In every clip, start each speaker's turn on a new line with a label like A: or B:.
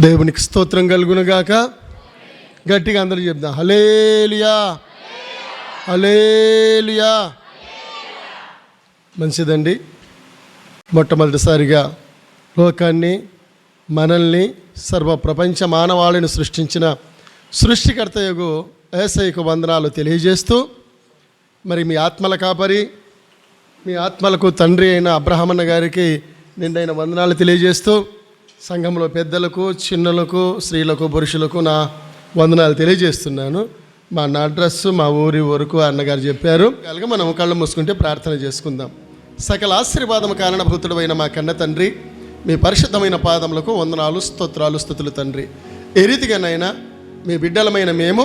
A: దేవునికి స్తోత్రం కలుగునుగాక. గట్టిగా అందరూ చెప్దాం. హలేలియా హలేలియా మంచిదండి. మొట్టమొదటిసారిగా లోకాన్ని మనల్ని సర్వ ప్రపంచ మానవాళిని సృష్టించిన సృష్టికర్త యొక్క ఏసైకు వందనాలు తెలియజేస్తూ మరి మీ ఆత్మల కాపరి మీ ఆత్మలకు తండ్రి అయిన అబ్రహమన్న గారికి నిండైన వందనాలు తెలియజేస్తూ సంఘంలో పెద్దలకు చిన్నలకు స్త్రీలకు పురుషులకు నా వందనాలు తెలియజేస్తున్నాను. మా నా అడ్రస్ మా ఊరి వరకు అన్నగారు చెప్పారు. కనుక మనం కళ్ళు మూసుకుంటే ప్రార్థన చేసుకుందాం. సకల ఆశీర్వాదం కారణభూతుడమైన మా కన్న తండ్రి మీ పరిశుద్ధమైన పాదములకు వందనాలు స్తోత్రాలు స్థుతులు తండ్రి. ఏ రీతిగానైనా మీ బిడ్డలమైన మేము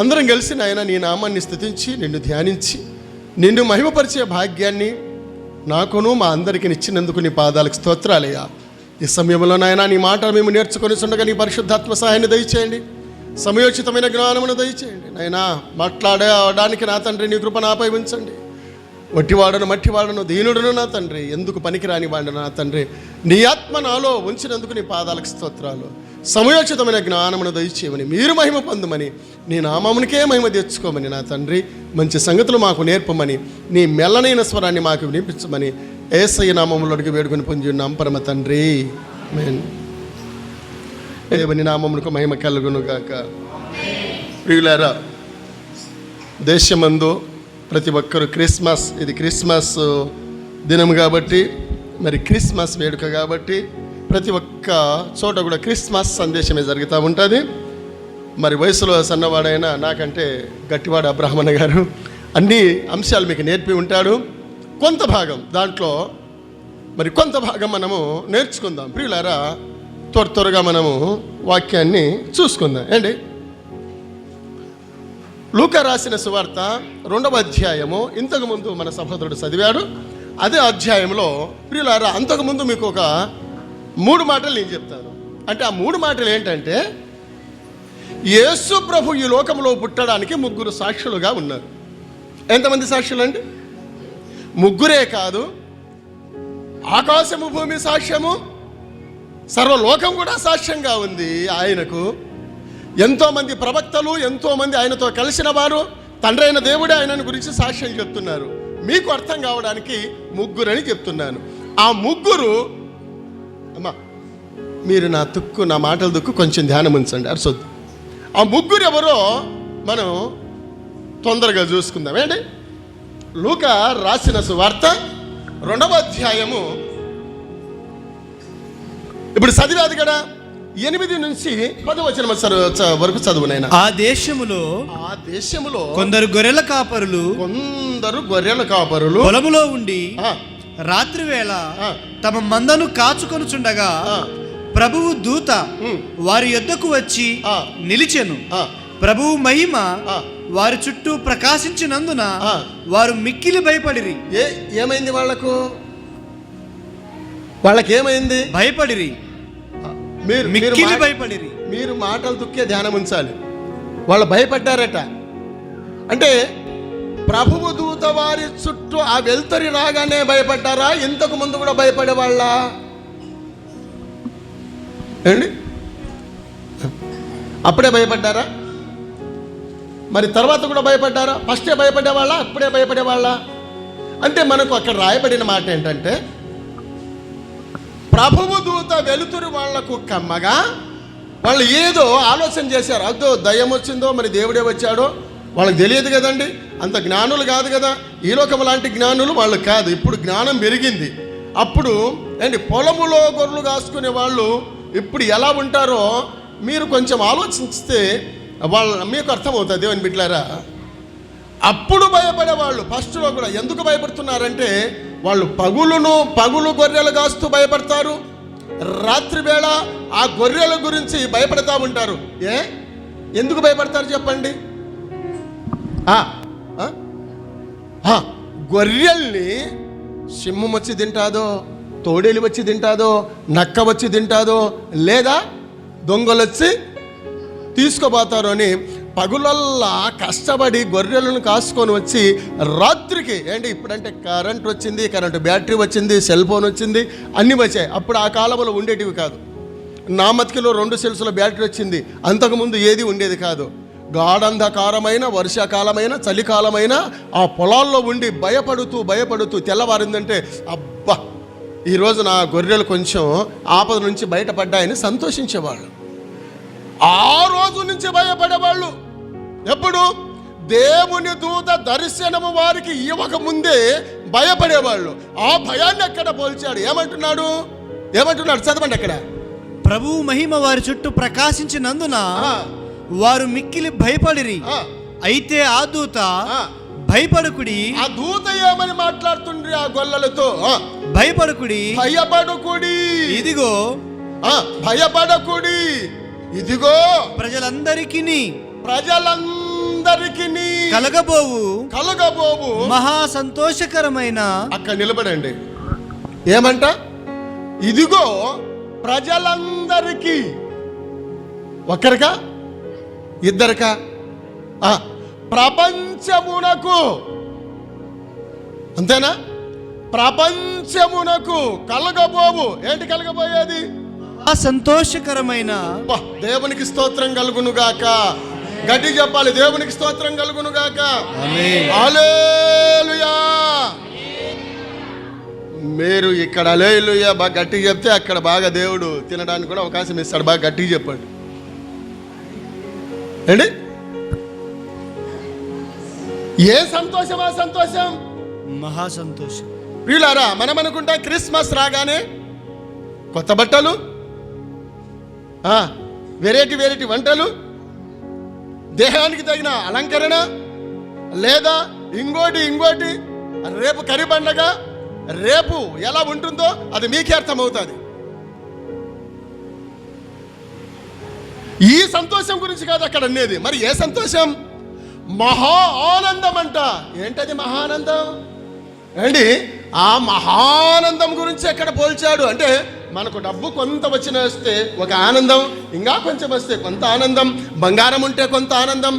A: అందరం కలిసి నాయన నీ నామాన్ని స్థుతించి నిన్ను ధ్యానించి నిన్ను మహిమపరిచే భాగ్యాన్ని నాకును మా అందరికి ఇచ్చినందుకు నీ పాదాలకు స్తోత్రాలయ్యా. ఈ సమయంలో నాయన నీ మాట మేము నేర్చుకొని ఉండగా నీ పరిశుద్ధాత్మ సహాయాన్ని దయచేయండి. సమయోచితమైన జ్ఞానమును దయచేయండి. నాయనా మాట్లాడడానికి నా తండ్రి నీ కృప నాపై ఉంచండి. వట్టివాడను మట్టివాడను దీనుడును నా తండ్రి. ఎందుకు పనికిరాని వాడు నా తండ్రి? నీ ఆత్మ నాలో ఉంచినందుకు నీ పాదాలకు స్తోత్రాలు. సమయోచితమైన జ్ఞానమును దయచేయమని మీరు మహిమ పొందమని నీ నామమునికే మహిమ తెచ్చుకోమని నా తండ్రి మంచి సంగతులు మాకు నేర్పమని నీ మెల్లనైన స్వరాన్ని మాకు వినిపించమని ఏసయ్య నామములో అడిగి వేడుకొని పొంది ఉన్నాం. పరమ తండ్రి. ఆమేన్. దేవుని నామమునకు మహిమ కలుగును గాక ప్రియులారా దేశమందు ప్రతి ఒక్కరు క్రిస్మస్ ఇది క్రిస్మస్ దినం కాబట్టి మరి క్రిస్మస్ వేడుక కాబట్టి ప్రతి ఒక్క చోట కూడా క్రిస్మస్ సందేశమే జరుగుతూ ఉంటుంది. మరి వయసులో సన్నవాడైన నాకంటే గట్టివాడు అబ్రహ్మణ గారు. అన్ని అంశాలు మీకు నేర్పి ఉంటాడు. కొంత భాగం దాంట్లో మరి కొంత భాగం మనము నేర్చుకుందాం. ప్రియులారా త్వర త్వరగా మనము వాక్యాన్ని చూసుకుందాం. ఏండి లూక రాసిన సువార్త రెండవ అధ్యాయము. ఇంతకుముందు మన సహోదరుడు చదివాడు. అదే అధ్యాయంలో ప్రియులారా అంతకుముందు మీకు ఒక మూడు మాటలు నేను చెప్తాను. అంటే ఆ మూడు మాటలు ఏంటంటే యేసు ప్రభు ఈ లోకంలో పుట్టడానికి ముగ్గురు సాక్షులుగా ఉన్నారు. ఎంతమంది సాక్షులు అండి ముగ్గురే కాదు. ఆకాశము భూమి సాక్ష్యము సర్వలోకం కూడా సాక్ష్యంగా ఉంది ఆయనకు. ఎంతోమంది ప్రవక్తలు ఎంతోమంది ఆయనతో కలిసిన వారు తండ్రైన దేవుడే ఆయనను గురించి సాక్ష్యం చెప్తున్నారు. మీకు అర్థం కావడానికి ముగ్గురని చెప్తున్నాను. ఆ ముగ్గురు అమ్మా మీరు నా తుక్కు నా మాటల దుక్కు కొంచెం ధ్యానం ఉంచండి అరసొద్దు. ఆ ముగ్గురు ఎవరో మనం తొందరగా చూసుకుందాం. ఏంటి? లూక రాసిన సువార్త రెండవ అధ్యాయము ఇప్పుడు చదివాది కదా ఎనిమిది నుంచి పదవచనం వరకు చదువునైనా
B: ఆ దేశములో
A: ఆ దేశములో
B: కొందరు గొర్రెల కాపరులు
A: కొందరు గొర్రెల కాపరులు
B: పొలములో ఉండి
A: ఆ,
B: రాత్రివేళ
A: ఆ.
B: తమ మందను కాచుకొనుచుండగా. ప్రభువు దూత. వారి యొద్దకు వచ్చి
A: ఆ.
B: నిలిచెను
A: ఆ,
B: ప్రభువు మహిమ
A: ఆ.
B: వారి చుట్టూ ప్రకాశించినందున. వారు మిక్కిలి భయపడిరి.
A: ఏ ఏమైంది వాళ్ళకు? వాళ్ళకి ఏమైంది
B: భయపడిరి
A: మీరు
B: మిక్కిలి భయపడిరి.
A: మీరు మాటలు దుక్కే ధ్యానం ఉంచాలి. వాళ్ళు భయపడ్డారట. అంటే ప్రభువు దూత వారి చుట్టూ ఆ వెలుతరి రాగానే భయపడ్డారా? ఇంతకు ముందు కూడా భయపడే వాళ్ళ ఏండి అప్పుడే భయపడ్డారా? మరి తర్వాత కూడా భయపడ్డారా? ఫస్టే భయపడేవాళ్ళ అప్పుడే భయపడేవాళ్ళ? అంటే మనకు అక్కడ రాయబడిన మాట ఏంటంటే ప్రభువు దూత వెలుతురు వాళ్ళకు కమ్మగా వాళ్ళు ఏదో ఆలోచన చేశారు. అదో దయ్యం వచ్చిందో మరి దేవుడే వచ్చాడో వాళ్ళకి తెలియదు కదండి. అంత జ్ఞానులు కాదు కదా. ఈ లోకం లాంటి జ్ఞానులు వాళ్ళు కాదు. ఇప్పుడు జ్ఞానం పెరిగింది. అప్పుడు ఏంటి పొలములో గొర్రెలు కాసుకునే వాళ్ళు ఇప్పుడు ఎలా ఉంటారో మీరు కొంచెం ఆలోచిస్తే వాళ్ళ మీకు అర్థమవుతుంది దేవుని బిడ్డలారా? అప్పుడు భయపడేవాళ్ళు ఫస్ట్లో కూడా. ఎందుకు భయపడుతున్నారంటే వాళ్ళు పగులును పగులు గొర్రెలు కాస్తూ భయపడతారు. రాత్రి వేళ ఆ గొర్రెల గురించి భయపడతా ఉంటారు. ఏ? ఎందుకు భయపడతారు చెప్పండి? గొర్రెల్ని సింహం వచ్చి తింటాదో తోడేలు వచ్చి తింటాదో నక్క వచ్చి తింటాదో లేదా దొంగలు వచ్చి తీసుకుపోతారు అని పగులల్లా కష్టపడి గొర్రెలను కాసుకొని వచ్చి రాత్రికి ఏంటి ఇప్పుడంటే కరెంట్ వచ్చింది కరెంటు బ్యాటరీ వచ్చింది సెల్ ఫోన్ వచ్చింది అన్నీ వచ్చాయి. అప్పుడు ఆ కాలంలో ఉండేటివి కాదు. నా మతికిలో రెండు సెల్స్లో బ్యాటరీ వచ్చింది. అంతకుముందు ఏది ఉండేది కాదు. గాఢంధకారమైన వర్షాకాలమైన చలికాలమైన ఆ పొలాల్లో ఉండి భయపడుతూ భయపడుతూ తెల్లవారిందంటే అబ్బా! ఈరోజు నా గొర్రెలు కొంచెం ఆపద నుంచి బయటపడ్డాయని సంతోషించేవాళ్ళు. ఆ రోజు నుంచి భయపడేవాళ్ళు. ఎప్పుడు? దేవుని దూత దర్శనము వారికి ఇవ్వక ముందే భయపడేవాళ్ళు. ఆ భయాన్ని ఎక్కడ పోల్చాడు? ఏమంటున్నాడు? ఏమంటున్నాడు? చదవండి అక్కడ.
B: ప్రభువు మహిమ వారి చుట్టూ ప్రకాశించినందున వారు మిక్కిలి భయపడిరి. అయితే ఆ దూత. భయపడకుడి.
A: ఆ దూత ఏమని మాట్లాడుతుండ్రి ఆ గొల్లలతో?
B: భయపడకుడి.
A: భయపడకుడి.
B: ఇదిగో.
A: భయపడకుడి. ఇదిగో
B: ప్రజలందరికీ
A: ప్రజలందరికి
B: కలగబోవు.
A: కలగబోవు.
B: మహా సంతోషకరమైన
A: అక్కడ నిలబడండి. ఏమంట? ఇదిగో ప్రజలందరికీ. ఒక్కరికా? ఇద్దరికా? ఆ, ప్రపంచమునకు. అంతేనా? ప్రపంచమునకు కలగబోవు. ఏంటి కలగబోయేది?
B: ఆ సంతోషకరమైన
A: దేవునికి స్తోత్రం కలుగును గాక గట్టి చెప్పాలి దేవునికి స్తోత్రం కలుగును గాక మీరు ఇక్కడ అలేలుయా బాగా గట్టిగా చెప్తే అక్కడ బాగా దేవుడు తినడానికి కూడా అవకాశం ఇస్తాడు. బాగా గట్టిగా చెప్పండి. ఏంటి? ఏ సంతోషం ఆ సంతోషం?
B: మహా సంతోషం
A: ప్రియులారా మనం అనుకుంటాం క్రిస్మస్ రాగానే కొత్త బట్టలు వెరైటీ వెరైటీ వంటలు దేహానికి తగిన అలంకరణ లేదా ఇంకోటి ఇంకోటి రేపు కరి పండగ రేపు ఎలా ఉంటుందో అది మీకే అర్థమవుతుంది. ఈ సంతోషం గురించి కాదు అక్కడ అనేది మరి ఏ సంతోషం? మహా ఆనందం అంట. ఏంటది మహానందం ఏంటి? ఆ మహానందం గురించి ఎక్కడ పోల్చాడు? అంటే మనకు డబ్బు కొంత వచ్చిన వస్తే ఒక ఆనందం ఇంకా కొంచెం వస్తే కొంత ఆనందం బంగారం ఉంటే కొంత ఆనందం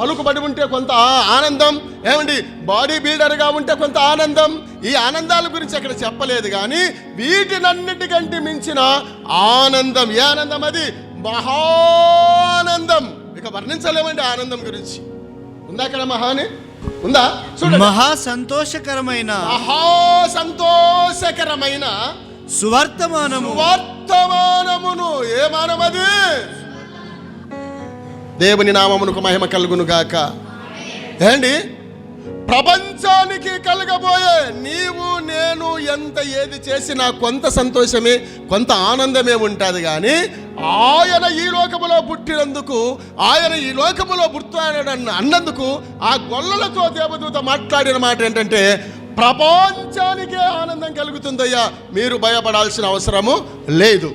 A: పలుకుబడి ఉంటే కొంత ఆనందం ఏమండి? బాడీ బిల్డర్గా ఉంటే కొంత ఆనందం. ఈ ఆనందాల గురించి అక్కడ చెప్పలేదు కానీ వీటినన్నిటికంటే మించిన ఆనందం. ఏ ఆనందం అది? మహానందం. ఇక వర్ణించలేమండి ఆనందం గురించి. ఉందా అక్కడ మహాని? ఉందా? చూడండి.
B: మహా సంతోషకరమైన
A: మహా సంతోషకరమైన
B: సువర్తమానము.
A: వర్తమానమును ఏ మానమది దేవుని నామమునకు మహిమ కలుగును గాక. ఏండి ప్రపంచానికి కలగబోయే నీవు నేను ఎంత ఏది చేసినా కొంత సంతోషమే కొంత ఆనందమే ఉంటుంది కానీ ఆయన ఈ లోకములో పుట్టినందుకు ఆయన ఈ లోకములో పుట్టాడని అన్నందుకు ఆ గొల్లలతో దేవదూత మాట్లాడిన మాట ఏంటంటే ప్రపంచానికే ఆనందం కలుగుతుందయ్యా మీరు భయపడాల్సిన అవసరము లేదు.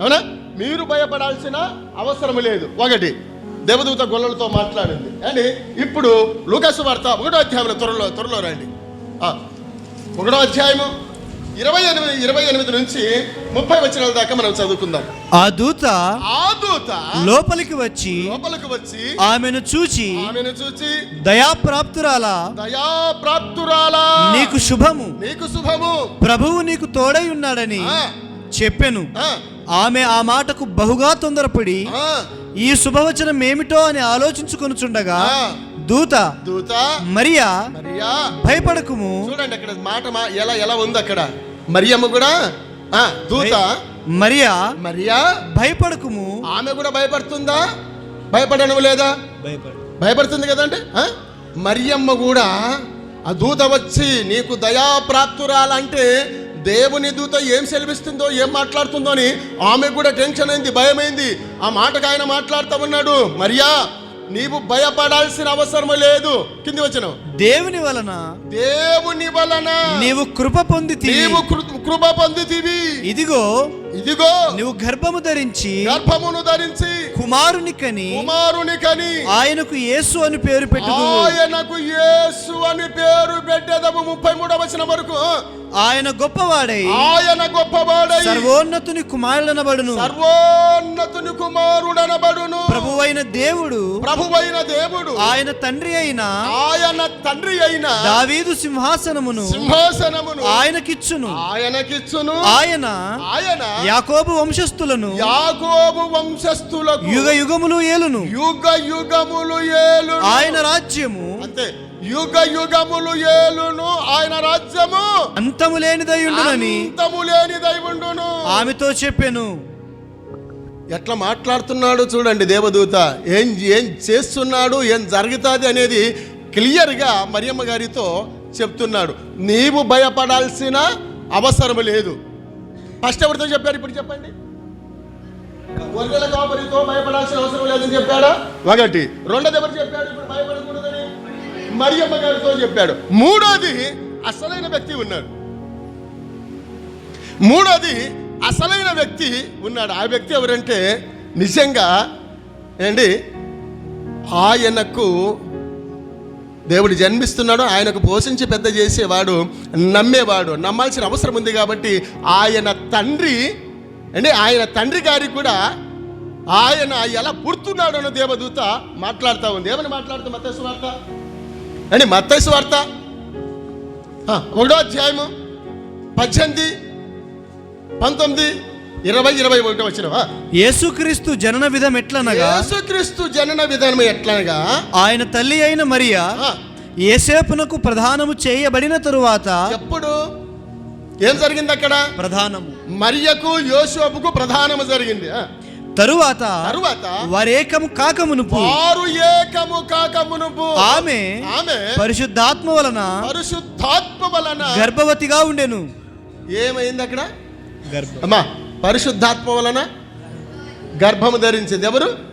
A: అవునా? మీరు భయపడాల్సిన అవసరం లేదు. ఒకటి దేవదూత గొల్లలతో మాట్లాడింది. అండి ఇప్పుడు లూకసు వార్త ఒకటో అధ్యాయంలో త్వరలో త్వరలో రండి. ఒకటో అధ్యాయము. ఇరవై ఎనిమిది ఇరవై ఎనిమిది నుంచి ముప్పై వచనాల దాకా మనం చదువుకుందాం.
B: ఆ దూత
A: ఆ దూత
B: లోపలికి వచ్చి
A: లోపలికి వచ్చి
B: ఆమెను చూచి
A: ఆమెను చూచి
B: దయాప్రాప్తురాల
A: దయా ప్రాప్తురాలా
B: నీకు శుభము
A: నీకు శుభము.
B: ప్రభువు నీకు తోడై ఉన్నాడని చెప్పెను. ఆమె ఆ మాటకు బహుగా తొందరపడి ఈ శుభవచనం ఏమిటో అని ఆలోచించుకొనుచుండగా. దూత
A: దూత
B: మరియా
A: మరియా
B: భయపడకుము.
A: చూడండి అక్కడ మాట ఎలా ఎలా ఉంది అక్కడ. మరియమ్మ కూడా? ఆ, దూత?
B: మరియా?
A: మరియా?
B: భయపడకుము.
A: ఆమె కూడా భయపడుతుందా? భయపడడం లేదా?
B: భయపడు.
A: భయపడుతుంది కదండి? మరియమ్మ కూడా ఆ దూత వచ్చి నీకు దయా ప్రాప్తురాలంటే దేవుని దూత ఏం సెలవిస్తుందో ఏం మాట్లాడుతుందో అని ఆమె కూడా టెన్షన్ అయింది భయమైంది. ఆ మాటకు ఆయన మాట్లాడుతూ ఉన్నాడు. మరియా నీవు భయపడాల్సిన అవసరం లేదు. కింది వచ్చిన
B: దేవుని వలన
A: దేవుని వలన
B: నీవు కృప పొందితి
A: నీవు కృప పొందితివి.
B: ఇదిగో
A: ఇదిగో
B: నువ్వు గర్భము ధరించి
A: గర్భమును ధరించి
B: కుమారుని కని
A: కుమారుని కని
B: ఆయనకు యేసు అని పేరు పెట్టుదు
A: ఆయనకు యేసు అని పేరు పెట్టేదము ముప్పై మూడవ వచనం వరకు.
B: ఆయన గొప్పవాడై
A: ఆయన గొప్పవాడై
B: సర్వోన్నతుని కుమారుడనబడును.
A: సర్వోన్నతుని కుమారుడనబడును.
B: ప్రభువైన దేవుడు
A: ప్రభువైన దేవుడు
B: ఆయన తండ్రి అయిన
A: ఆయన తండ్రి అయిన
B: దావీదు సింహాసనమును
A: సింహాసనమును
B: ఆయనకిచ్చును.
A: ఆయన ఆయనకిచ్చును.
B: ఆయన
A: ఆయన
B: యాకోబు వంశస్థులను
A: యాకోబు వంశస్థులకు
B: యుగ యుగములు ఏలును.
A: యుగ యుగములు ఏలు
B: ఆయన రాజ్యము
A: అంతే. యుగ యుగములు ఏలును ఆయన రాజ్యము.
B: అంతము లేనిదై ఉండునని
A: అంతము లేని దైవుండును
B: ఆమెతో చెప్పాను.
A: ఎట్లా మాట్లాడుతున్నాడు చూడండి దేవదూత. ఏం ఏం చేస్తున్నాడు ఏం జరుగుతుంది అనేది క్లియర్గా మరియమ్మ గారితో చెప్తున్నాడు. నీవు భయపడాల్సిన అవసరం లేదు. ఫస్ట్ ఎవరితో చెప్పారు ఇప్పుడు చెప్పండి? గొర్రెల కాపరితో భయపడాల్సిన అవసరం లేదని చెప్పాడా? ఒకటి. రెండోది ఎవరు చెప్పాడు ఇప్పుడు భయపడకూడదని? మరియమ్మ గారితో చెప్పాడు. మూడోది అసలైన వ్యక్తి ఉన్నాడు. మూడోది అసలైన వ్యక్తి ఉన్నాడు. ఆ వ్యక్తి ఎవరంటే నిజంగా ఏంటి? ఆయనకు దేవుడు జన్మిస్తున్నాడు ఆయనకు పోషించి పెద్ద చేసేవాడు నమ్మేవాడు. నమ్మాల్సిన అవసరం ఉంది కాబట్టి ఆయన తండ్రి అంటే ఆయన తండ్రి గారికి కూడా ఆయన ఎలా పుడుతున్నాడు అన్న దేవదూత మాట్లాడుతూ ఉంది. ఏమని మాట్లాడుతూ మత్తైసు వార్త? అండి మత్తైసు వార్త? ఒకటో అధ్యాయము పద్దెనిమిది పంతొమ్మిది ఇరవై ఇరవై ఒకటి వచ్చినవా
B: యేసుక్రీస్తు జనన విధం ఎట్లనగా?
A: యేసుక్రీస్తు జనన విధానం ఎట్లనగా?
B: ఆయన తల్లి అయిన మరియా ఏసేపునకు ప్రధానము చేయబడిన తరువాత
A: ఎప్పుడు? ఏం జరిగింది అక్కడ?
B: ప్రధానము.
A: మరియకు యోసేపుకు ప్రధానము జరిగింది
B: తరువాత
A: తరువాత
B: వరేకము కాకమునుపు
A: వారు ఏకము కాకమునుపు.
B: ఆమె
A: ఆమె
B: పరిశుద్ధాత్మ వలన
A: పరిశుద్ధాత్మ వలన
B: గర్భవతిగా ఉండెను.
A: ఏమైంది అక్కడ?
B: గర్భ
A: అమ్మా పరిశుద్ధాత్మ వలన గర్భము ధరించింది. ఎవరు?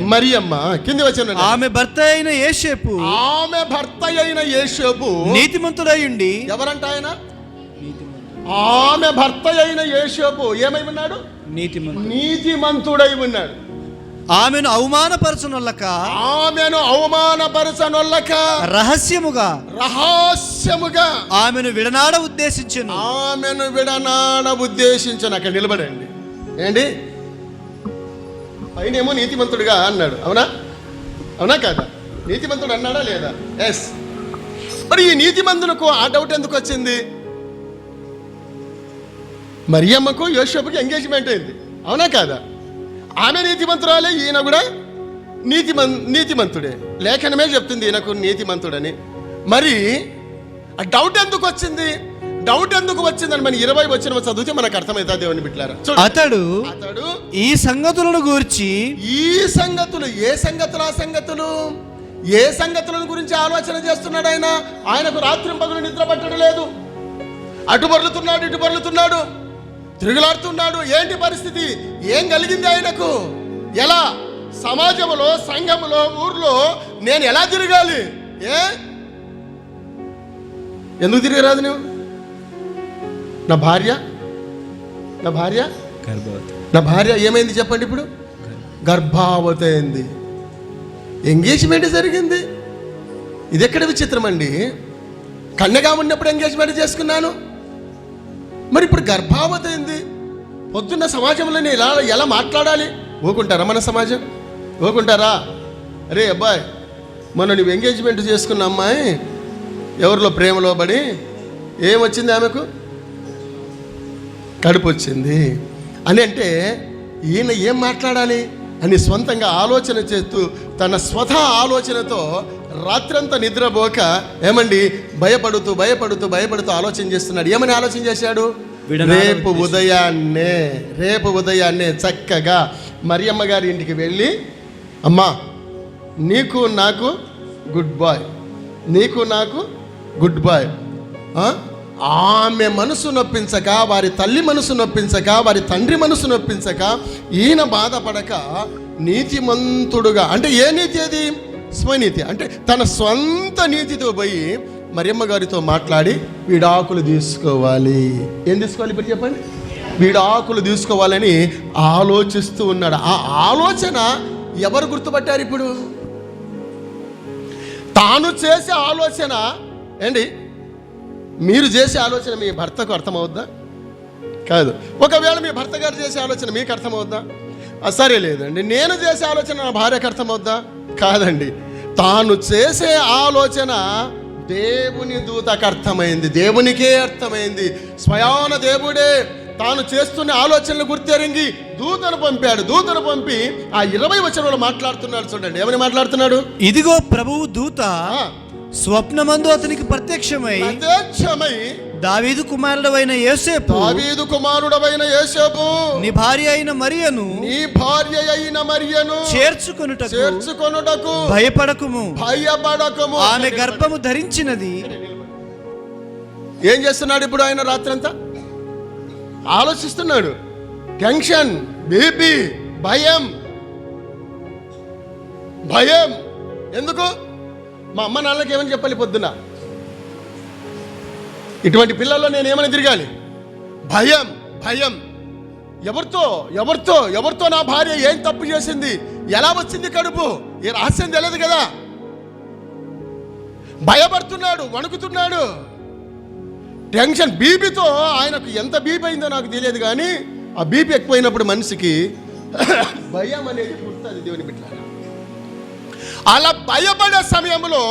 A: మరియమ్మ. కింది వచ్చిన
B: ఆమె భర్త అయిన ఏసేపు
A: ఆమె భర్త అయిన యేషోబు
B: నీతిమంతుడయుండి.
A: ఎవరంట ఆయన? ఆమె భర్త అయిన యేషోబు ఏమై ఉన్నాడు?
B: నీతిమంతుడై
A: ఉన్నాడు.
B: ఆమెను అవమానపరచునొల్లక
A: ఆమెను అవమానపరచనొల్లక
B: రహస్యముగా
A: రహస్యముగా
B: ఆమెను విడనాడ ఉద్దేశించెను.
A: ఆమెను విడనాడ ఉద్దేశించిన. అక్కడ నిలబడండి. ఏంటి? పైనేమో నీతిమంతుడిగా అన్నాడు. అవునా? అవునా కాదా? నీతిమంతుడు అన్నాడా లేదా? ఎస్ మరి ఈ నీతిమంతులకు ఆ డౌట్ ఎందుకు వచ్చింది? మరియమ్మకు యోషపుకి ఎంగేజ్మెంట్ అయింది అవునా కాదా? ఆమె నీతిమంతురాలే ఈయన కూడా నీతిమన్ నీతిమంతుడే. లేఖనమే చెప్తుంది ఈయనకు నీతిమంతుడని. మరి ఆ డౌట్ ఎందుకు వచ్చింది? డౌట్ ఎందుకు వచ్చిందని మన ఇరవై వచ్చిన చదివితే మనకు అర్థమవుతుంది దేవుని బిడ్డారా
B: అతడు
A: అతడు
B: ఈ సంగతులను గూర్చి
A: ఈ సంగతులు ఏ సంగతులు ఆ సంగతులు? ఏ సంగతులను గురించి ఆలోచన చేస్తున్నాడు ఆయన? ఆయనకు రాత్రి పగులు నిద్ర పట్టడం లేదు. అటు బొర్లుతున్నాడు ఇటు బొర్లుతున్నాడు. తిరుగులాడుతున్నాడు. ఏంటి పరిస్థితి? ఏం కలిగింది ఆయనకు? ఎలా? సమాజంలో సంఘంలో ఊర్లో నేను ఎలా తిరగాలి? ఏ? ఎందుకు తిరగరాదు నువ్వు నా భార్య? నా భార్య? నా భార్య ఏమైంది చెప్పండి ఇప్పుడు? గర్భావతి అయింది ఎంగేజ్మెంట్ జరిగింది. ఇది ఎక్కడ విచిత్రం అండి కన్యగా ఉన్నప్పుడు ఎంగేజ్మెంట్ చేసుకున్నాను. మరి ఇప్పుడు గర్భావతి ఏంది పొద్దున్న సమాజంలో నేను ఎలా ఎలా మాట్లాడాలి? ఓకుంటారా మన సమాజం? ఓకుంటారా అరే అబ్బాయి మొన్న నువ్వు ఎంగేజ్మెంట్ చేసుకున్న అమ్మాయి ఎవరిలో ప్రేమలో పడి ఏమొచ్చింది ఆమెకు? కడుపు వచ్చింది అని అంటే ఈయన ఏం మాట్లాడాలి? అని సొంతంగా ఆలోచన చేస్తూ తన స్వతహా ఆలోచనతో రాత్రంతా నిద్రపోక ఏమండి? భయపడుతూ భయపడుతూ భయపడుతూ ఆలోచన చేస్తున్నాడు. ఏమని ఆలోచన చేశాడు? రేపు ఉదయాన్నే రేపు ఉదయాన్నే చక్కగా మరియమ్మ గారి ఇంటికి వెళ్ళి అమ్మా నీకు నాకు గుడ్ బాయ్. నీకు నాకు గుడ్ బాయ్? ఆమె మనసు నొప్పించక వారి తల్లి మనసు నొప్పించక వారి తండ్రి మనసు నొప్పించక ఈయన బాధపడక నీతిమంతుడుగా అంటే ఏ నీతి అది? స్వనీతి. అంటే తన సొంత నీతితో పోయి మరియమ్మ గారితో మాట్లాడి విడాకులు తీసుకోవాలి. ఏం తీసుకోవాలి ఇప్పుడు చెప్పండి? విడాకులు తీసుకోవాలని ఆలోచిస్తూ ఉన్నాడు. ఆ ఆలోచన ఎవరు గుర్తుపట్టారు ఇప్పుడు? తాను చేసే ఆలోచన ఏంటి? మీరు చేసే ఆలోచన మీ భర్తకు అర్థమవుద్దా? కాదు. ఒకవేళ మీ భర్త గారు చేసే ఆలోచన మీకు అర్థమవుద్దా? సరే లేదండి. నేను చేసే ఆలోచన నా భార్యకు అర్థమవుద్దా కాదండి. తాను చేసే ఆలోచన దేవుని దూతకు అర్థమైంది దేవునికే అర్థమైంది. స్వయాన దేవుడే తాను చేస్తున్న ఆలోచనలు గుర్తెరింగి దూతను పంపాడు. దూతను పంపి ఆ ఇరవై వచనంలో మాట్లాడుతున్నాడు చూడండి. ఏమని మాట్లాడుతున్నాడు?
B: ఇదిగో ప్రభువు దూత స్వప్నమందు అతనికి ప్రత్యక్షమై
A: ప్రత్యక్షమై
B: దావీదు కుమారుడు అయిన యోసేపు.
A: దావీదు కుమారుడవైన యేసేపు.
B: నీ భార్య అయిన మరియను
A: నీ భార్య అయిన మరియను
B: చేర్చుకొనుటకు
A: చేర్చుకొనుటకు
B: భయపడకుము.
A: భయపడకము.
B: ఆమె గర్భము ధరించినది.
A: ఏం చేస్తున్నాడు ఇప్పుడు ఆయన రాత్రంతా? ఆలోచిస్తున్నాడు. టెన్షన్ బీపీ భయం. భయం. ఎందుకు? మా అమ్మ నాన్నకి ఏమని చెప్పాలి పొద్దున? ఇటువంటి పిల్లల్లో నేను ఏమని తిరగాలి? భయం భయం. ఎవరితో ఎవరితో ఎవరితో నా భార్య ఏం తప్పు చేసింది? ఎలా వచ్చింది కడుపు? ఈ రహస్యం తెలియదు కదా? భయపడుతున్నాడు వణుకుతున్నాడు. టెన్షన్ బీపీతో ఆయనకు ఎంత బీపీ అయిందో నాకు తెలియదు కానీ ఆ బీపీ ఎక్కువైనప్పుడు మనిషికి భయం అనేది పుడుతుంది దేవుని బిడ్డ అలా భయపడే సమయంలో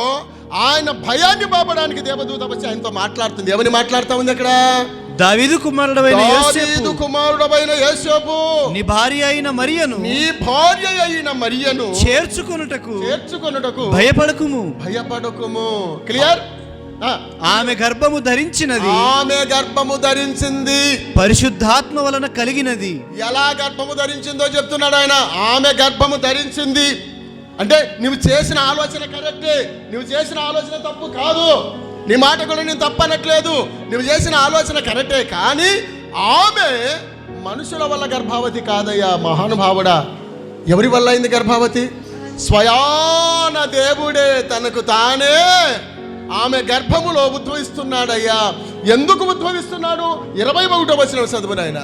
A: ఆయన భయాన్ని బాపడానికి దేవదూత వచ్చి ఆయనతో మాట్లాడుతుంది. ఎవరిని మాట్లాడుతా ఉంది అక్కడ?
B: దావీదు కుమారుడు అయిన
A: దావీదు కుమారుడమైన యేసేపు.
B: నీ భార్య అయిన మరియను
A: నీ భార్య అయిన మరియను
B: చేర్చుకొనుటకు
A: చేర్చుకొనుటకు
B: భయపడకుము.
A: భయపడకుము. క్లియర్
B: ఆమె గర్భము ధరించినది.
A: ఆమె గర్భము ధరించింది.
B: పరిశుద్ధాత్మ వలన కలిగినది.
A: ఎలా గర్భము ధరించిందో చెప్తున్నాడు ఆయన. ఆమె గర్భము ధరించింది. అంటే నువ్వు చేసిన ఆలోచన కరెక్టే. నువ్వు చేసిన ఆలోచన తప్పు కాదు. నీ మాట కూడా నేను తప్పనట్లేదు. నువ్వు చేసిన ఆలోచన కరెక్టే కానీ ఆమె మనుషుల వల్ల గర్భావతి కాదయ్యా మహానుభావుడా. ఎవరి వల్ల అయింది గర్భావతి? స్వయాన దేవుడే తనకు తానే ఆమె గర్భములో ఉద్భవిస్తున్నాడయ్యా. ఎందుకు ఉద్భవిస్తున్నాడు? ఇరవై ఒకటో వచ్చిన చదువునాయన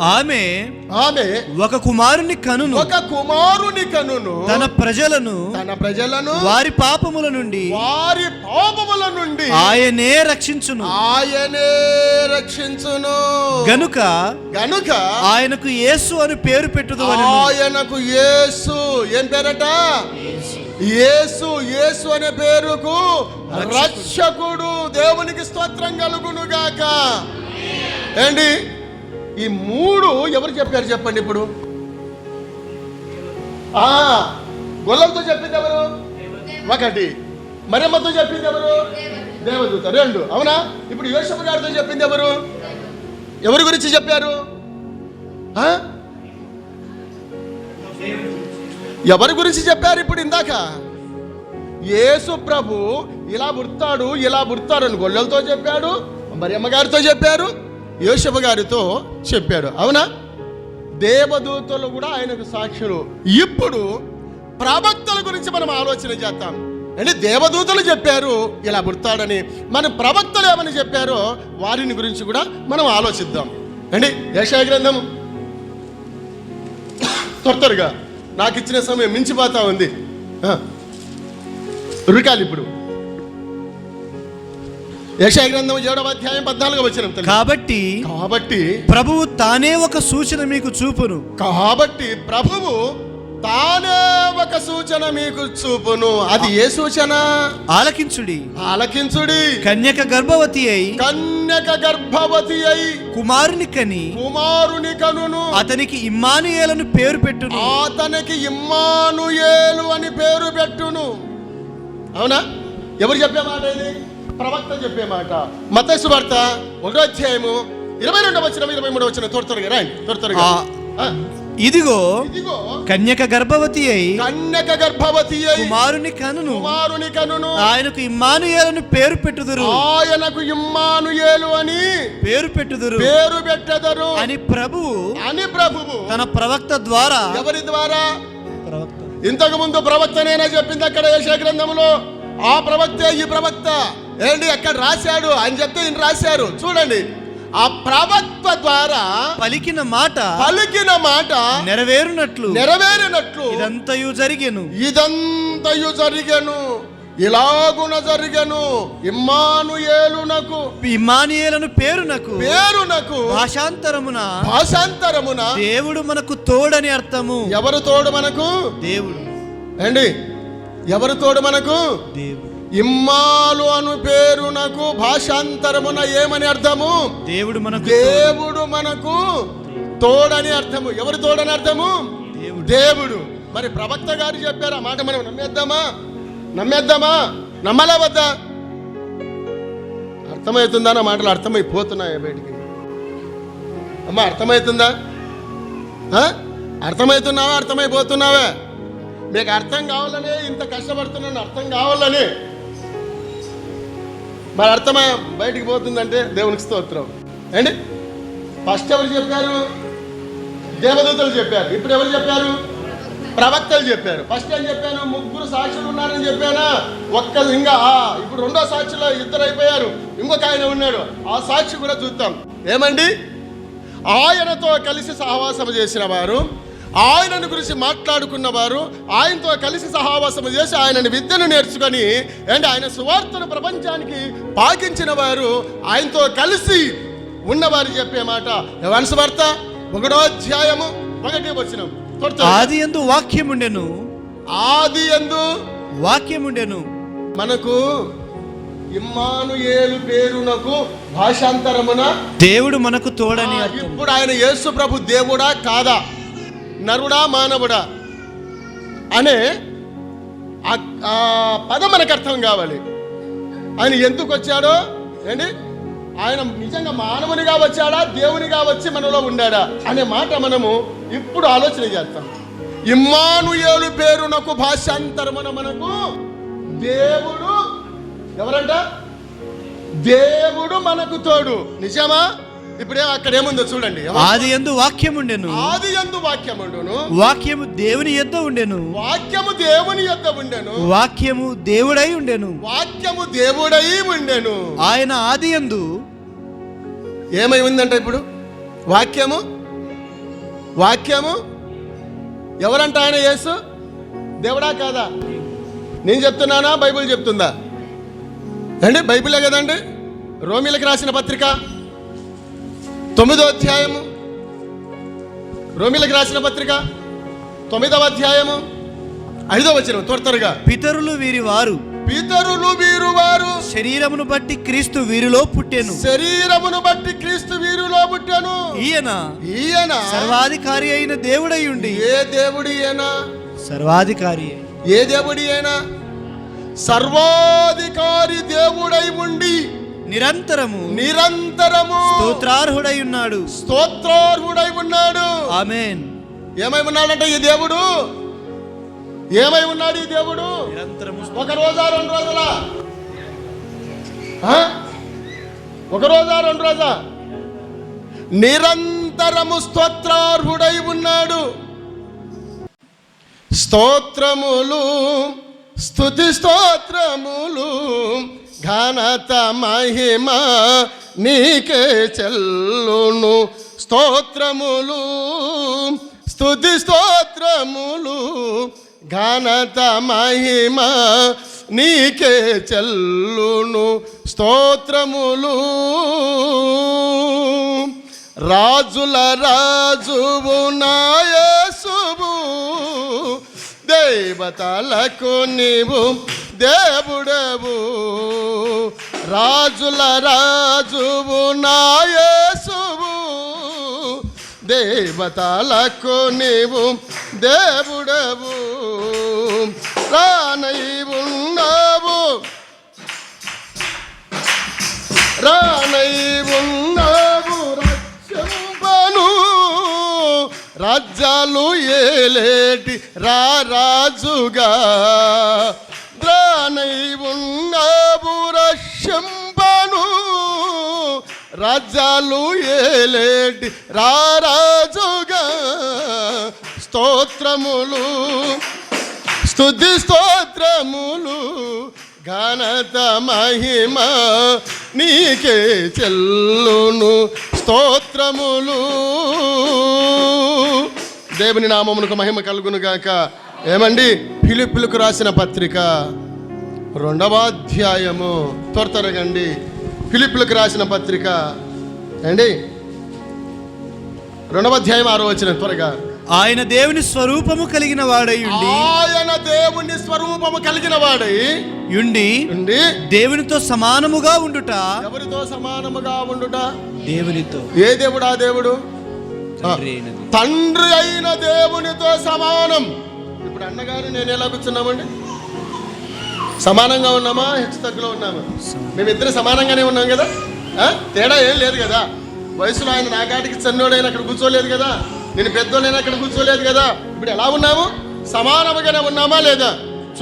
B: ఆమె
A: ఆమె
B: ఒక కుమారుని కనును.
A: ఒక కుమారుని కనును.
B: తన ప్రజలను
A: తన ప్రజలను
B: వారి పాపముల నుండి
A: వారి పాపముల నుండి
B: ఆయనే రక్షించును.
A: ఆయనే రక్షించును.
B: గనుక
A: గనుక
B: ఆయనకు యేసు అని పేరు పెట్టుదు
A: ఆయనకు యేసు. ఏం పేరట? యేసు. యేసు అనే పేరుకు రక్షకుడు. దేవునికి స్తోత్రం కలుగును గాక ఏంటి? ఈ మూడు ఎవరు చెప్పారు చెప్పండి ఇప్పుడు? ఆ గొల్లంతో చెప్పింది ఎవరు? ఒకటి. మరమ్మతో చెప్పింది ఎవరు? దేవదూత. రెండు. అవునా? ఇప్పుడు యోషపు గారితో చెప్పింది ఎవరు? ఎవరి గురించి చెప్పారు? ఎవరి గురించి చెప్పారు ఇప్పుడు ఇందాక? యేసు ప్రభు ఇలా పుడతాడు ఇలా పుడతాడు అని గొల్లలతో చెప్పాడు మరి అమ్మగారితో చెప్పారు యోషపు గారితో చెప్పాడు. అవునా? దేవదూతలు కూడా ఆయనకు సాక్షులు. ఇప్పుడు ప్రవక్తల గురించి మనం ఆలోచన చేద్దాం. అంటే దేవదూతలు చెప్పారు ఇలా పుడతాడని. మన ప్రవక్తలు ఏమని చెప్పారో వారిని గురించి కూడా మనం ఆలోచిద్దాం. అండి యశా గ్రంథం త్వరగా నాకు ఇచ్చిన సమయం మించిపోతా ఉంది. ఆ. ఉరకాలి ఇప్పుడు. యశా గ్రంథం ఏడవ అధ్యాయం పద్నాలుగు వచ్చిన
B: కాబట్టి
A: కాబట్టి
B: ప్రభువు తానే ఒక సూచన మీకు చూపును.
A: కాబట్టి ప్రభువు తానే ఒక సూచన మీకు చూపును. అది ఏ సూచన?
B: ఆలకించుడి.
A: ఆలకించుడి.
B: కన్యక గర్భవతి అయి
A: కన్యక గర్భవతి అయి
B: కుమారుని కని
A: కుమారుని కనును.
B: అతనికి ఇమ్మానుయేలను పేరు పెట్టును.
A: అతనికి ఇమ్మానుయేలు అని పేరు పెట్టును. అవునా? ఎవరు చెప్పే మాట ఇది? ప్రవక్త చెప్పే మాట. మతసు వార్త ఒకటో అధ్యాయము ఇరవై రెండవ వచ్చిన ఇరవై మూడవ వచ్చిన త్వర త్వరగా రాయండి త్వర త్వరగా.
B: ఇదిగో కన్యక గర్భవతి అయి
A: కన్యక గర్భవతి అయి
B: కుమారుని కనును.
A: కుమారుని కనును.
B: ఆయనకు ఇమ్మానుయేలను పేరు పెట్టుదురు.
A: ఆయనకు ఇమ్మానుయేలు అని
B: పేరు పెట్టుదురు.
A: పేరు పెట్టెదరు.
B: అని ప్రభువు
A: అని ప్రభువు
B: తన ప్రవక్త ద్వారా
A: ఎవరి ద్వారా?
B: ప్రవక్త.
A: ఇంతకు ముందు ప్రవక్తనైనా చెప్పింది అక్కడ యశ గ్రంథంలో ఆ ప్రవక్తే ఈ ప్రవక్త. ఏంటి అక్కడ రాశాడు ఆయన చెప్తే ఈయన రాశారు. చూడండి. ఆ ప్రవక్త ద్వారా
B: పలికిన మాట
A: పలికిన మాట
B: నెరవేరునట్లు.
A: నెరవేరినట్లు.
B: ఇదంతయు జరిగెను.
A: ఇదంతయు జరిగెను. ఇలాగున జరిగెను. ఇమ్మానుయేలునకు.
B: ఇమానియేలను పేరునకు.
A: పేరునకు.
B: భాషాంతరమున.
A: భాషాంతరమున.
B: దేవుడు మనకు తోడని అర్థము.
A: ఎవరు తోడు మనకు?
B: దేవుడు.
A: ఏండి ఎవరు తోడు మనకు?
B: దేవుడు.
A: ఇమ్మాలు అను పేరునకు భాషాంతరమున ఏమని అర్థము?
B: దేవుడు మనకు
A: దేవుడు మనకు తోడని అర్థము. ఎవరు తోడని అర్థము?
B: దేవుడు.
A: దేవుడు. మరి ప్రవక్త గారు చెప్పారు ఆ మాట మనం నమ్మేద్దామా? నమ్మేద్దామా? నమ్మలా వద్దా అర్థమవుతుందా నా మాటలు? అర్థమైపోతున్నాయా బయటికి? అమ్మా అర్థమవుతుందా? అర్థమవుతున్నావా? అర్థమైపోతున్నావా? మీకు అర్థం కావాలనే ఇంత కష్టపడుతున్నాను అర్థం కావాలని మరి అర్థమా? బయటికి పోతుందంటే దేవునికి స్తోత్రం. ఏంటి? ఫస్ట్ ఎవరు చెప్పారు? దేవదూతలు చెప్పారు. ఇప్పుడు ఎవరు చెప్పారు? ప్రవక్తలు చెప్పారు. ఫస్ట్ ఏం చెప్పాను ముగ్గురు సాక్షులు ఉన్నారని చెప్పానా? ఒక్క ఇంకా ఇప్పుడు రెండో సాక్షిలో ఇద్దరు అయిపోయారు ఇంకొక ఆయన ఉన్నాడు. ఆ సాక్షి కూడా చూద్దాం. ఏమండి? ఆయనతో కలిసి సహవాసం చేసిన వారు ఆయనను గురించి మాట్లాడుకున్న వారు ఆయనతో కలిసి సహవాసం చేసి ఆయనని విద్యను నేర్చుకొని అండ్ ఆయన సువార్తను ప్రపంచానికి పాకించిన వారు ఆయనతో కలిసి ఉన్నవారు చెప్పే మాట. ఎవరి సువార్త? ఒకటో అధ్యాయము ఒకటి వచ్చిన
B: ఆది ఎందు వాక్యం ఉండెను
A: ఆది ఎందు
B: వాక్యం ఉండెను
A: మనకు ఇమ్మానుయేలు పేరునకు భాషాంతరమున
B: దేవుడు మనకు తోడని
A: ఇప్పుడు ఆయన యేసు ప్రభు దేవుడా కాదా? నరుడా మానవుడా అనే ఆ- పదం మనకు అర్థం కావాలి. ఆయన ఎందుకు వచ్చాడో? ఏంటి? ఆయన నిజంగా మానవునిగా వచ్చాడా? దేవునిగా వచ్చి మనలో ఉండాడా? అనే మాట మనము ఇప్పుడు ఆలోచన చేస్తాం. ఇమ్మానుయేలు పేరునకు భాషాంతరమున మనకు దేవుడు ఎవరంట? దేవుడు మనకు తోడు. నిజమా? ఇప్పుడే అక్కడ ఏముందో చూడండి.
B: ఆది ఎందు వాక్యం ఉండెను
A: ఆది ఎందు వాక్యముండును.
B: వాక్యము దేవుని యొద్ద ఉండెను.
A: వాక్యము దేవుని యొద్ద ఉండెను.
B: వాక్యము దేవుడై ఉండెను.
A: వాక్యము దేవుడై ఉండెను.
B: ఆయన ఆది ఎందు.
A: ఏమై ఉందంట ఇప్పుడు? వాక్యము? వాక్యము? ఎవరంట ఆయన యేసు? దేవుడా కాదా? నేను చెప్తున్నానా? బైబిల్ చెప్తుందా? అండి బైబిలే కదండి? రోమిలకు రాసిన పత్రిక? తొమ్మిదో అధ్యాయము. రోమిలకు రాసిన పత్రిక తొమ్మిదవ అధ్యాయము. ఐదో వచ్చిన త్వర త్వరగా.
B: పితరులు వీరి వారు.
A: పితరులు వీరు వారు.
B: శరీరమును బట్టి క్రీస్తు వీరిలో పుట్టెను.
A: శరీరమును బట్టి క్రీస్తు వీరులో పుట్టాను.
B: ఈయన
A: ఈయన
B: సర్వాధికారి అయిన దేవుడై ఉండి.
A: ఏ దేవుడి ఈయన
B: సర్వాధికారి.
A: ఏ దేవుడి అయినా? సర్వాధికారి దేవుడై ఉండి.
B: నిరంతరము
A: నిరంతరము
B: స్తోత్రార్హుడై ఉన్నాడు
A: స్తోత్రార్హుడై ఉన్నాడు
B: ఆమెన్.
A: ఏమై ఉన్నాడంటే ఈ దేవుడు? ఏమై ఉన్నాడు ఈ దేవుడు?
B: నిరంతరము
A: ఒక రోజా రెండు రోజుల? ఒక రోజా రెండు రోజా? నిరంతరము స్తోత్రార్హుడై ఉన్నాడు స్తోత్రములు స్తుతి స్తోత్రములు ఘనత మహిమ నీకే చెల్లును. స్తోత్రములు స్థుతి స్తోత్రములు ఘనత మహిమ నీకే చెల్లును. స్తోత్రములు రాజుల రాజువు నాయసువు దేవతలకు నీవు దేవుడవు. రాజుల రాజువు నాయసువు దేవతలకు నీవు దేవుడవు. రానై ఉన్నావు. రానై ఉన్నావు. రక్షంపను. రాజ్యాలు ఏలేటి రారాజుగా చెంబను. రాజ్యాలు ఏలేటి రారాజుగా. స్తోత్రములు స్తుతి స్తోత్రములు ఘనత మహిమ నీకే చెల్లును. స్తోత్రములు. దేవుని నామమునకు మహిమ కలుగును గాక ఏమండి? ఫిలిపిలకు రాసిన పత్రిక. రెండవ అధ్యాయము త్వర త్వరగండి. ఫిలిపిలకు రాసిన పత్రిక. అండి రెండవ అధ్యాయం ఆరో వచ్చిన త్వరగా.
B: ఆయన దేవుని స్వరూపము కలిగిన వాడయుండి
A: ఆయన దేవుని స్వరూపము కలిగిన వాడై
B: యుండి
A: ఉండి
B: దేవునితో సమానముగా ఉండుట.
A: ఎవరితో సమానముగా ఉండుట?
B: దేవునితో.
A: ఏ దేవుడు? ఆ దేవుడు.
B: తండ్రి
A: అయిన దేవునితో సమానం. ఇప్పుడు అన్నగారు నేను ఎలా కూర్చున్నామండి? సమానంగా ఉన్నామా? హెచ్చు తగ్గులో ఉన్నామా? మేమిద్దరు సమానంగానే ఉన్నాం కదా? తేడా ఏం లేదు కదా? వయసులో ఆయన నాకాటికి కాటికి అక్కడ కూర్చోలేదు కదా? నేను పెద్దోడైనా అక్కడ కూర్చోలేదు కదా? ఇప్పుడు ఎలా ఉన్నాము? సమానముగానే ఉన్నామా లేదా?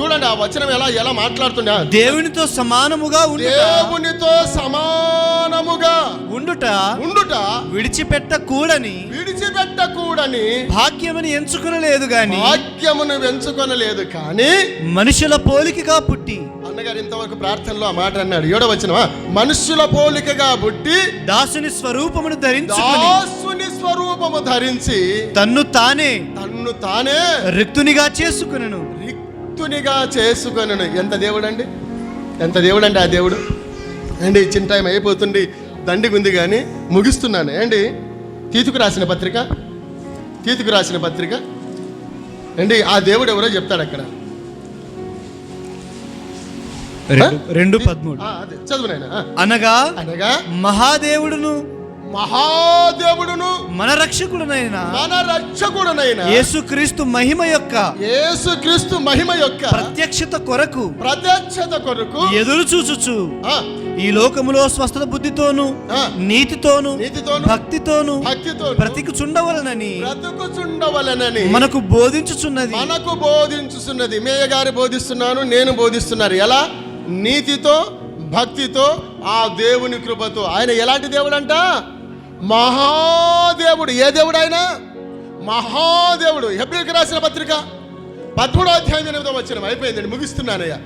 A: చూడండి ఆ వచనం ఎలా ఎలా మాట్లాడుతుండే.
B: దేవునితో సమానముగా
A: దేవునితో సమానముగా
B: ఉండుట.
A: ఉండుట.
B: విడిచిపెట్టకూడని.
A: విడిచిపెట్టకూడని.
B: భాగ్యమని ఎంచుకునలేదు గాని.
A: వాక్యమును వెంచుకొనలేదు కానీ.
B: మనుషుల పోలికగా పుట్టి.
A: అన్నగారు ఇంతవరకు ప్రార్థనలో ఆ మాట అన్నాడు. ఏడో వచ్చినవా మనుష్యుల పోలికగా పుట్టి.
B: దాసుని స్వరూపమును ధరించుకుని.
A: దాసుని స్వరూపము ధరించి.
B: తన్ను తానే.
A: తన్ను తానే.
B: రిక్తునిగా చేసుకునను.
A: రిక్తునిగా చేసుకొనను. ఎంత దేవుడు అండి ఎంత దేవుడు అండి ఆ దేవుడు? అండి చిన్న టైం అయిపోతుంది. దండిగా ఉంది కానీ ముగిస్తున్నాను. ఏండి తీతుకు రాసిన పత్రిక? తీతుకు రాసిన పత్రిక? అండి ఆ దేవుడు ఎవరో చెప్తాడు అక్కడ?
B: రెండు- పదమూడు.
A: ఆ, అదే చదువు నాయనా. ఆ.
B: అనగా
A: అనగా
B: మహాదేవుడును
A: మహాదేవుడును.
B: మన రక్షకుడునైన.
A: మన రక్షకుడునైన.
B: యేసుక్రీస్తు మహిమ యొక్క
A: యేసుక్రీస్తు మహిమ యొక్క
B: ప్రత్యక్షత కొరకు
A: ప్రత్యక్షత కొరకు
B: ఎదురు చూచుచు.
A: ఆ,
B: ఈ లోకములో స్వస్థత బుద్ధితోను
A: ఆ,
B: నీతితోను భక్తితోను
A: భక్తితో
B: బ్రతికుచుండవలనని.
A: బ్రతుకుచుండవలనని.
B: మనకు బోధించుచున్నది.
A: మనకు బోధించుతున్నది మేయ గారు బోధిస్తున్నాను నేను బోధిస్తున్నారు. ఎలా? నీతితో భక్తితో ఆ దేవుని కృపతో. ఆయన ఎలాంటి దేవుడు అంట మహాదేవుడు. ఏ దేవుడు ఆయన మహాదేవుడు. హెబ్రిల్కి రాసిన పత్రిక పదమూడో అధ్యాయం ఎనిమిదో వచ్చిన అయిపోయిందండి ముగిస్తున్నానయ్యా.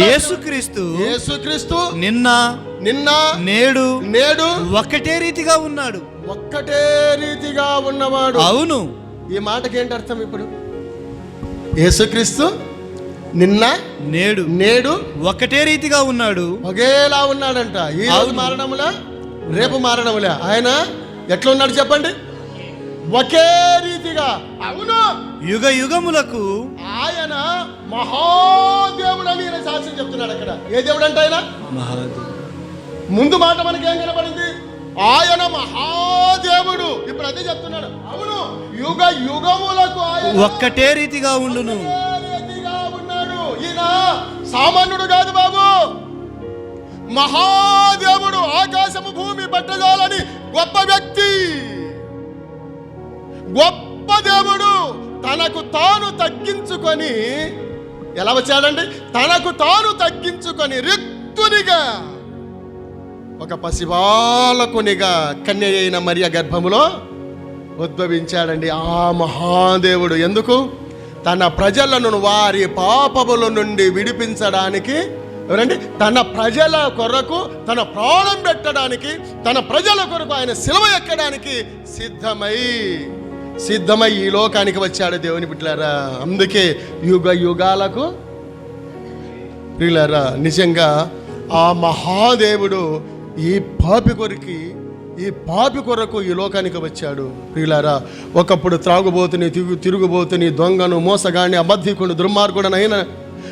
B: యేసుక్రీస్తు
A: యేసుక్రీస్తు
B: నిన్న
A: నిన్న
B: నేడు
A: నేడు
B: ఒక్కటే రీతిగా ఉన్నాడు.
A: ఒక్కటే రీతిగా ఉన్నవాడు.
B: అవును.
A: ఈ మాటకి ఏంటి అర్థం ఇప్పుడు? యేసుక్రీస్తు నిన్న
B: నేడు
A: నేడు
B: ఒక్కటే రీతిగా ఉన్నాడు.
A: ఒకేలా ఉన్నాడంట. ఈ. మారడములా రేపు మారడములా ఆయన ఎట్లా ఉన్నాడు చెప్పండి? ఒకే రీతిగా. అవును.
B: యుగ యుగములకు
A: ఆయన మహాదేవుడు అని ఈయన శాస్త్రం చెప్తున్నాడు అక్కడ. ఏ దేవుడు అంటే ఆయన ముందు మాట మనకి ఏం కనబడింది? ఆయన మహాదేవుడు. ఇప్పుడు అదే చెప్తున్నాడు. అవును. యుగ యుగములకు ఆయన
B: ఒక్కటే రీతిగా ఉండును.
A: రీతిగా ఉన్నాడు. ఈయన సామాన్యుడు కాదు బాబు. మహాదేవుడు ఆకాశము భూమి పట్టజాలని గొప్ప వ్యక్తి. గొప్ప దేవుడు తనకు తాను తగ్గించుకొని ఎలా వచ్చాడండి? తనకు తాను తగ్గించుకొని రిక్తునిగా ఒక పసిబాలకునిగా కన్య అయిన మరియ గర్భములో ఉద్భవించాడండి. ఆ మహాదేవుడు ఎందుకు? తన ప్రజలను వారి పాపముల నుండి విడిపించడానికి ఎవరండి? తన ప్రజల కొరకు తన ప్రాణం పెట్టడానికి తన ప్రజల కొరకు ఆయన శిలవ ఎక్కడానికి సిద్ధమై సిద్ధమై ఈ లోకానికి వచ్చాడు దేవుని బిడ్డలారా. అందుకే యుగ యుగాలకు ప్రియులారా నిజంగా ఆ మహాదేవుడు ఈ పాపి కొరికి ఈ పాపి కొరకు ఈ లోకానికి వచ్చాడు. ప్రియులారా ఒకప్పుడు త్రాగుబోతుని తిరుగు తిరుగుబోతుని దొంగను మోసగాని అబద్ధికుడు దుర్మార్గుడనైన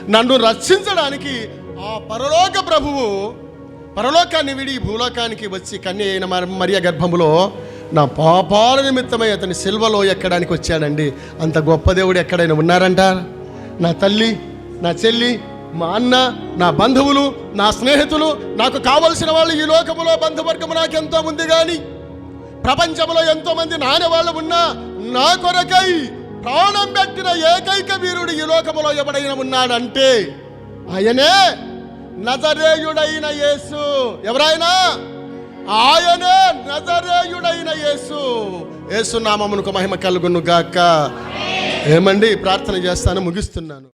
A: నన్ను రక్షించడానికి ఆ పరలోక ప్రభువు పరలోకాన్ని విడి భూలోకానికి వచ్చి కన్య అయిన మరియ గర్భములో నా పాపాల నిమిత్తమై అతని సిల్వలో ఎక్కడానికి వచ్చాడండి. అంత గొప్ప దేవుడు ఎక్కడైనా ఉన్నారంట? నా తల్లి నా చెల్లి మా అన్న నా బంధువులు నా స్నేహితులు నాకు కావలసిన వాళ్ళు ఈ లోకములో బంధువర్గము నాకు ఎంతో ఉంది కానీ ప్రపంచంలో ఎంతో మంది వాళ్ళు ఉన్నా నా కొరకై ప్రాణం పెట్టిన ఏకైక వీరుడు ఈ లోకములో ఎవడైనా ఉన్నాడంటే ఆయనే. నజరేయుడైన యేసు. ఎవరైనా? ఆయనే నజరేయుడైన యేసు. యేసు నామమునకు మహిమ కలుగును గాక ఏమండి? ప్రార్థన చేస్తాను ముగిస్తున్నాను.